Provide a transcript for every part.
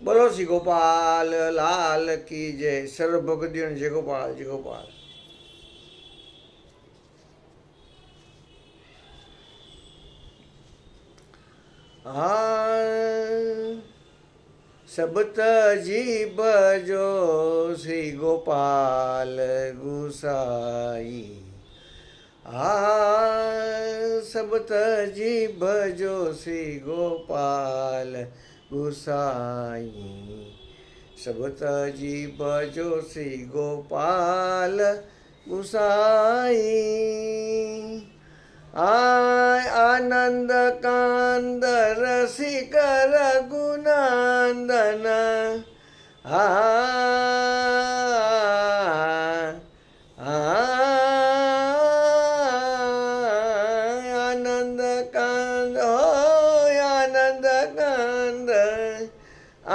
બોલો શ્રી ગોપાલ લાલ કી જય સર્વ ભગતીઓ જય ગોપાલ જય ગોપાલ હા સબતજી બજો શ્રી ગોપાલ ગુસાઈ આ સબતજી ભજો શ્રી गुसाई। सबत जी बजो श्री गोपाल गुसाई। आय आनंद कांद रसिक रघु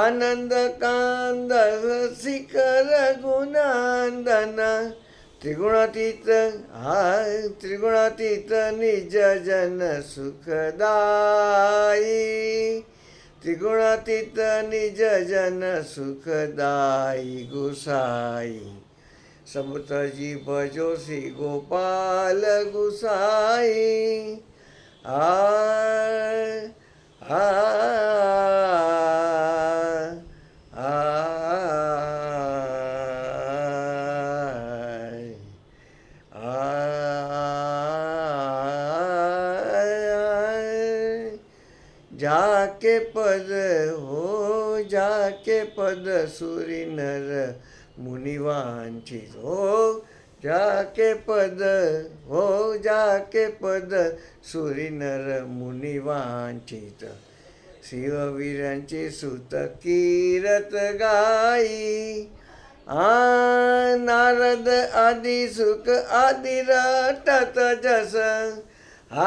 आनंद कांद रसिकर गुणांदन त्रिगुणातीत हा त्रिगुणातीत निज जन सुखदायी त्रिगुणातीत निज जन सुखदायी गुसाई। समुद्रजी भजो श्री गोपाल गुसाई आ आ जाके पद हो जाके पद सुरी नर मुनिवांची हो जाके पद हो जाके पद सुरी नर मुनिवांचित शिववीरांची सुत कीरत गाई आ नारद आदि सुख आदि रटत जस. नारद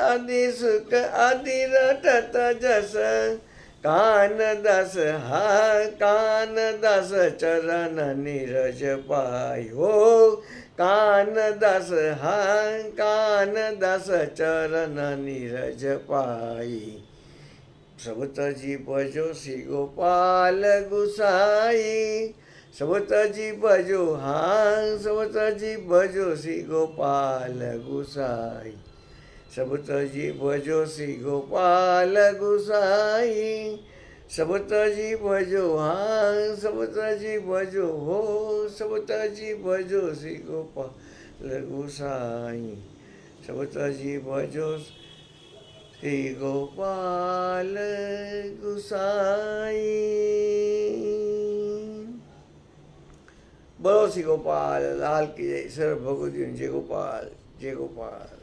आदि सुख आदि रटत जस। कान दस हा कान दस चरण नीरज पायो। कान दस हा, कान दस चरण नीरज पाई। सबतजी भजो श्री गोपाल गुसाई। सबतजी भजो हाँ सबतजी भजो श्री गोपाल गुसाई। सबतजी भजो श्री गोपाल गुसाई। सबतजी भजो हाँ सबतजी भजो हो सबतजी भजो श्री गोपाल गुसाई सबतजी भजो श्री गोपाल गुसाई बोलो श्री गोपाल, लाल की जय सर्व भगवती, जय गोपाल जय गोपाल।